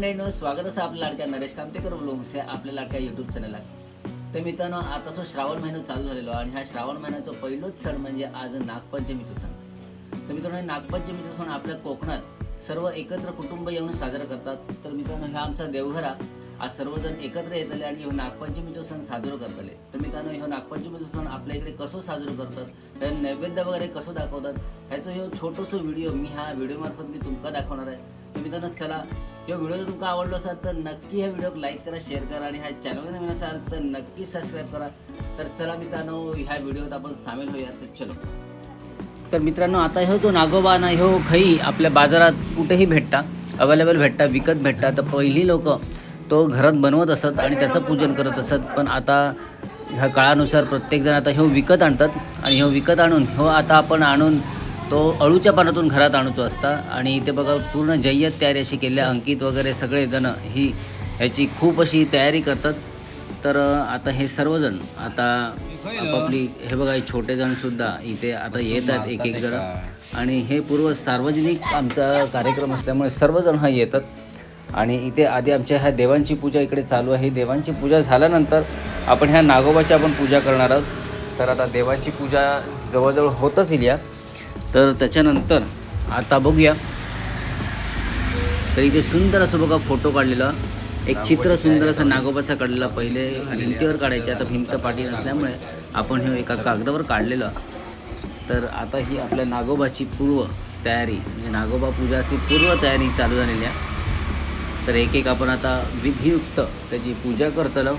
नमस्कार स्वागत असं आपल्या लाडक्या नरेश कामतेकर ब्लॉग्स या आपल्या लाडक्या यूट्यूब चॅनलला तर मित्रांनो आता सो श्रावण महिना चालू झालेलो आणि ह्या श्रावण महिन्याचा पहिलोच सण म्हणजे आज नागपंचमीचा सण. तर मित्रांनो नागपंचमीचा सण आपल्या कोकणात सर्व एकत्र कुटुंब येऊन साजरा करतात. तर मित्रांनो हा आमचा देवघरा. आज सर्वजण एकत्र येतले आणि ह्यो नागपंचमीचा सण साजरो करतले. तर मित्रांनो ह्यो नागपंचमीचा सण आपल्या इकडे कसं साजरो करतात हे नैवेद्य वगैरे कसं दाखवतात ह्याचं ह्यो छोटंसं व्हिडिओ मी ह्या व्हिडिओमार्फत मी तुमका दाखवणार आहे. तर मित्रांनो चला जो व्हिडिओ जर तुमका आवडलो असाल तर नक्की ह्या व्हिडिओ लाईक करा शेअर करा आणि ह्या चॅनल नवीन असाल तर नक्की सबस्क्राईब करा. तर चला मित्रांनो ह्या व्हिडिओत आपण सामील होऊया तर चलो. तर मित्रांनो आता ह्यो जो नागोबा ना ह्यो खई आपल्या बाजारात कुठेही भेटता अवेलेबल भेटता विकत भेटता तर पहिली लोक तो घरात बनवत असत आणि त्याचं पूजन करत असत. पण आता ह्या काळानुसार प्रत्येकजण आता ह्यो विकत आणतात आणि ह्यो विकत आणून ह्यो आता आपण आणून तो अळूच्या पानातून घरात आणतो असता. आणि इथे बघा पूर्ण जय्यत तयारी अशी केल्या अंकित वगैरे सगळे जण ही ह्याची खूप अशी तयारी करतात. तर आता हे सर्वजण आता आपापली हे बघा हे छोटे जण सुद्धा इथे आता येत आहेत एक एक जण. आणि हे पूर्व सार्वजनिक आमचा कार्यक्रम असल्यामुळे सर्वजण हा येतात. आणि इथे आधी आमच्या ह्या देवांची पूजा इकडे चालू आहे. देवांची पूजा झाल्यानंतर आपण ह्या नागोबाची आपण पूजा करणार आहोत. तर आता देवाची पूजा जवळजवळ होतच येईल या तर त्याच्यानंतर आता बघूया. तर इथे सुंदर असं बघा फोटो काढलेला. एक चित्र सुंदर असं नागोबाचा काढलेला. पहिले भिंतीवर काढायचे आता भिंत पाठी नसल्यामुळे आपण हे एका कागदावर काढलेलं. तर आता ही आपल्या नागोबाची पूर्व तयारी म्हणजे नागोबा पूजाची पूर्व तयारी चालू झालेली आहे. तर एक एक आपण आता विधियुक्त त्याची पूजा करतलो.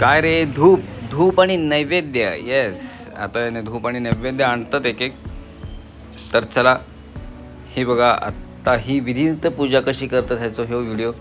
काय रे? धूप. धूप आणि नैवेद्य. येस आता याने धूप आणि नैवेद्य आणतात एक एक तर चला हे बघा आत्ता ही विधियुक्त पूजा कशी करतात ह्याचा हे व्हिडिओ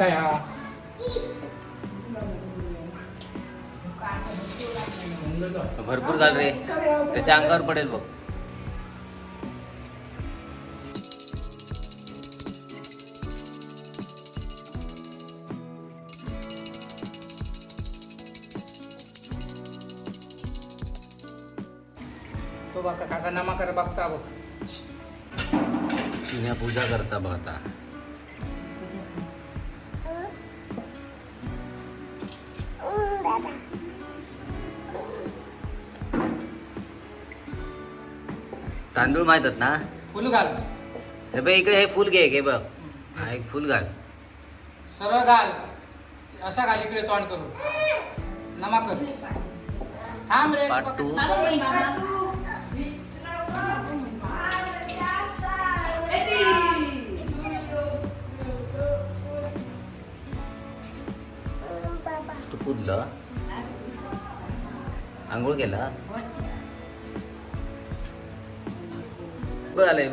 काय? हा भरपूर घाल रे. त्याच्या अंगावर पडेल बघ. तो बघा काका नमा कर बघता बघ. पूजा करता बघ तांदूळ माहितात ना? फुल घाल. हे बघ इकडे हे फुल घे घे बघ. हा एक फुल घाल. सरळ घाल. असा घाल इकडे तोंड करू नमा कर. थांब रे पाटू तू पुदलं आंघोळ केला. बरं आलंय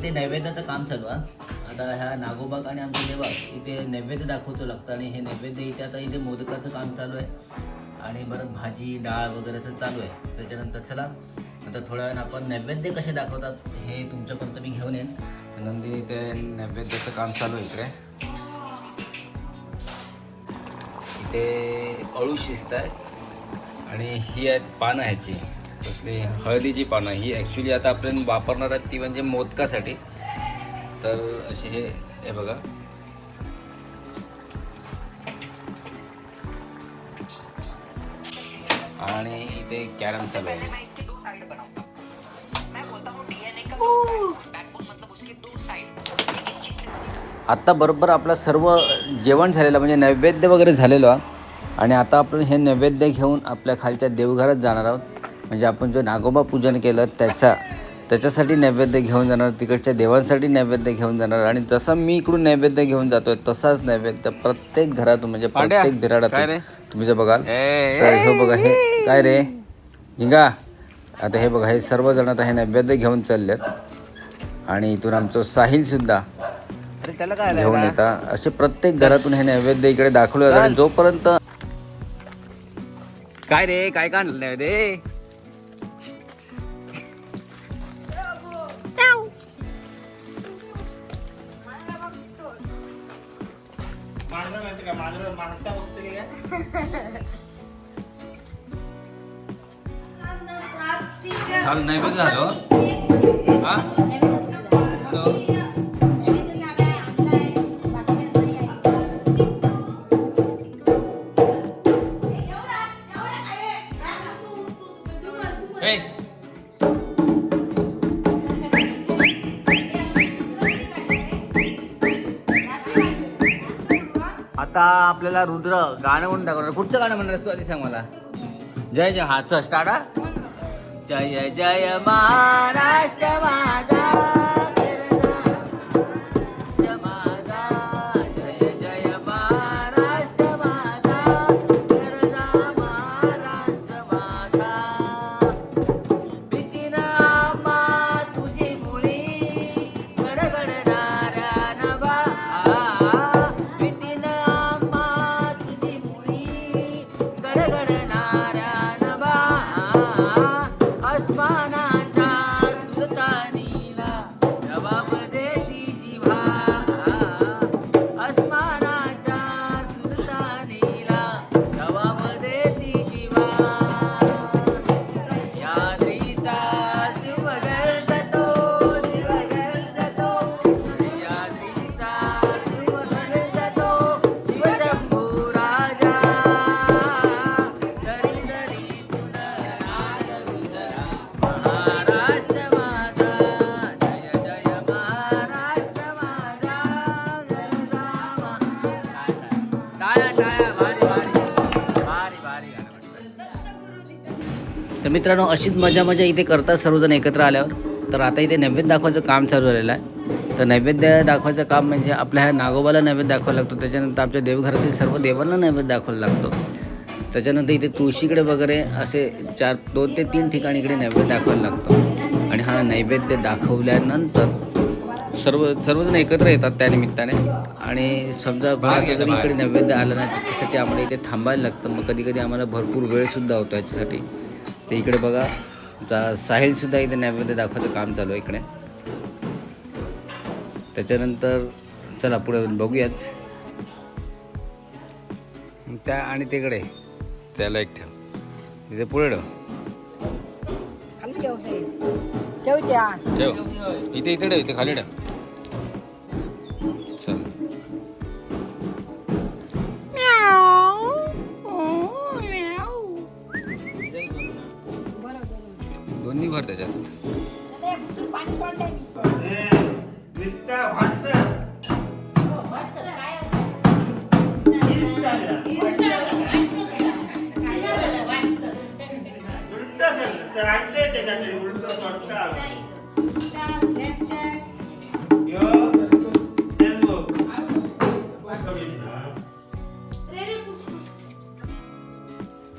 इथे नैवेद्याचं काम चालू आहे. आता ह्या नागोबाग आणि आमच्या देवा इथे नैवेद्य दाखवतो लागतं आणि हे नैवेद्य इथे आता इथे मोदकाचं काम चालू आहे. आणि बरं भाजी डाळ वगैरे असं चालू आहे. त्याच्यानंतर चला आता थोड्या वेळानं आपण नैवेद्य कसे दाखवतात हे तुमच्यापर्यंत मी घेऊन येईन. नंदिनी इथे नैवेद्याचं काम चालू आहे इकडे. इथे अळू शिस्त आहे आणि ही आहेत पानं ह्याची. कसली हळदीची पानं ही ॲक्च्युली आता आपण वापरणार आहोत ती म्हणजे मोदकासाठी. तर असे हे हे बघा. आणि इथे कॅरम चालू आहे. आत्ता बरोबर आपलं सर्व जेवण झालेलं म्हणजे नैवेद्य वगैरे झालेलं. आणि आता आपण हे नैवेद्य घेऊन आपल्या खालच्या देवघरात जाणार आहोत. म्हणजे आपण जो नागोबा पूजन केलं त्याचा त्याच्यासाठी नैवेद्य घेऊन जाणार तिकडच्या देवांसाठी नैवेद्य घेऊन जाणार आणि जसं मी इकडून नैवेद्य घेऊन जातोय तसाच नैवेद्य प्रत्येक घरातून म्हणजे प्रत्येक बिराडातून. तुम्ही जर बघाल तर हे बघा हे काय रे? झिंगा. आता हे बघा हे सर्वजण आता हे नैवेद्य घेऊन चाललेत. आणि इथून आमचं साहिल सुद्धा घेऊन येतात असे प्रत्येक घरातून हे नैवेद्य इकडे दाखवले जातात. जोपर्यंत काय रे? काय काढलं रे काल नाही बघ झालं. हा? आपल्याला रुद्र गाणं म्हणून दाखवणार. कुठचं गाणं म्हणणार तू आधी सांग मला? जय जय हाच स्टार्ट हा? जय जय महाराष्ट्र माझा. मित्रांनो अशीच मजा मजा इथे करतात सर्वजण एकत्र आल्यावर. तर आता इथे नैवेद्य दाखवायचं काम चालू झालेलं आहे. तर नैवेद्य दाखवायचं काम म्हणजे आपल्या ह्या नागोबाला नैवेद्य दाखवायला लागतो. त्याच्यानंतर आमच्या देवघरातील सर्व देवांना नैवेद्य दाखवायला लागतो. त्याच्यानंतर इथे तुळशीकडे वगैरे असे चार दोन ते तीन ठिकाणी इकडे नैवेद्य दाखवायला लागतो. आणि हा नैवेद्य दाखवल्यानंतर सर्व सर्वजण एकत्र येतात त्या निमित्ताने. आणि समजा कोणाचं जरी इकडे नैवेद्य आलं नाही त्याच्यासाठी आम्हाला इथे थांबायला लागतं. मग कधी कधी आम्हाला भरपूर वेळसुद्धा होतो याच्यासाठी. ते इकडे बघा. आता साहिलसुद्धा इथे नैवेद्य दाखवायचं काम चालू आहे इकडे. त्याच्यानंतर चला पुढे बघूयाच. त्या आणि तिकडे. त्याला एक ठेव. तिथे पुढे ठेव. ठेव. इथे इथे ठेव इथे खाली ठेव.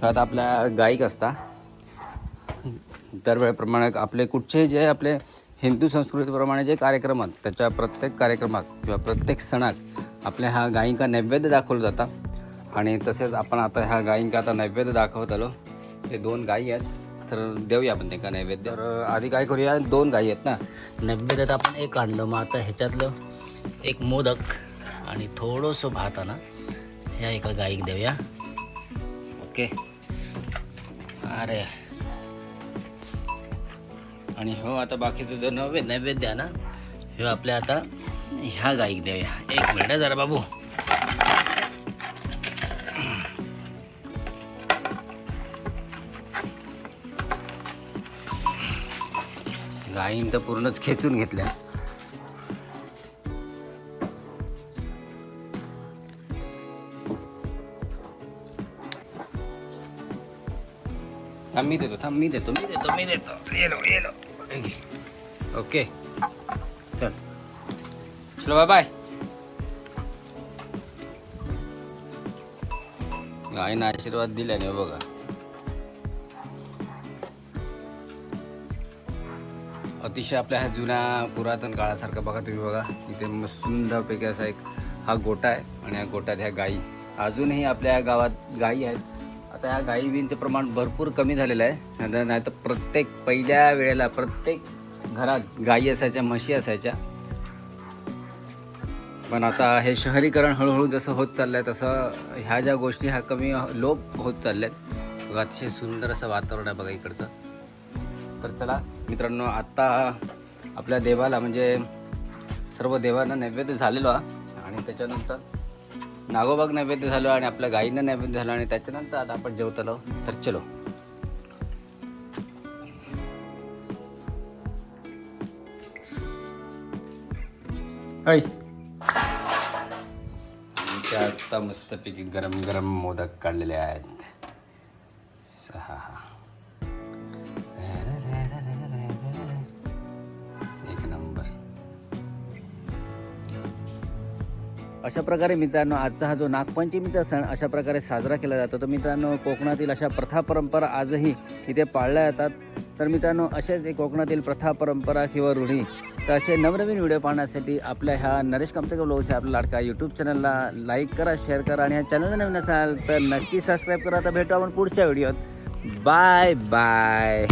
ह्यात आता आपल्या गायिक असता. दरवेळेप्रमाणे आपले कुठचे जे आपले हिंदू संस्कृतीप्रमाणे जे कार्यक्रम आहेत त्याच्या प्रत्येक कार्यक्रमात किंवा प्रत्येक सणात आपल्या ह्या गायिका नैवेद्य दाखवलं जातात आणि तसेच आपण आता ह्या गायिका आता नैवेद्य दाखवत आलो. ते दोन गायी आहेत. तर देऊया आपण त्यांना नैवेद्य. तर आधी काय करूया? दोन गायी आहेत ना? नैवेद्यात आपण एक आणलं. मग आता ह्याच्यातलं एक मोदक आणि थोडंसं भात आणा. ह्या एका गायीक देऊया. ओके. अरे. आणि हो आता बाकीचं जो नवे नैवेद्य आहे ना हे आपल्या आता ह्या गाईक देऊया. एक मिनिट जरा बाबू. गाईन तर पूर्णच खेचून घेतल्या. थांब मी देतो थांब मी देतो मी देतो मी देतो येलो येलो ओके चल चलो बाय बाय गायनं आशीर्वाद दिल्याने बघा अतिशय आपल्या ह्या जुन्या पुरातन काळासारखं बघा तुम्ही बघा. इथे मस्त सुंदरपैकी असा एक हा गोटा आहे आणि या गोट्यात ह्या गायी. अजूनही आपल्या गावात गायी आहेत. आता ह्या गाई बींचं प्रमाण भरपूर कमी झालेलं आहे. नाही तर प्रत्येक पहिल्या वेळेला प्रत्येक घरात गायी असायच्या म्हशी असायच्या. पण आता हे शहरीकरण हळूहळू जसं होत चाललं आहे तसं ह्या ज्या गोष्टी ह्या कमी लोप होत चालल्या बघा अतिशय सुंदर असं वातावरण आहे बघा इकडचं. तर चला मित्रांनो आत्ता आपल्या देवाला म्हणजे सर्व देवांना नैवेद्य झालेलो आहे. आणि त्याच्यानंतर नागोबाग नैवेद्य झालो आणि आपल्या गाईंना नैवेद्य झालं आणि त्याच्यानंतर आता आपण जेवतलो. तर चलो. ऐ. आमच्या आत्ता मस्तपैकी गरम गरम मोदक काढलेले आहेत. अशा प्रकारे मित्रांनो आजचा हा जो नागपंचमीचा सण अशा प्रकारे साजरा केला जातो. तर मित्रांनो कोकणातील अशा प्रथा परंपरा आजही इथे पाळल्या जातात. तर मित्रांनो असेच एक कोकणातील प्रथा परंपरा किंवा रूढी तर असे नवनवीन व्हिडिओ पाहण्यासाठी आपल्या ह्या नरेश कामतेकर लोकचे आपला लाडका यूट्यूब चॅनलला लाईक करा शेअर करा आणि ह्या चॅनल नवीन असाल तर नक्की सबस्क्राईब करा. तर भेटू आपण पुढच्या व्हिडिओत. Bye bye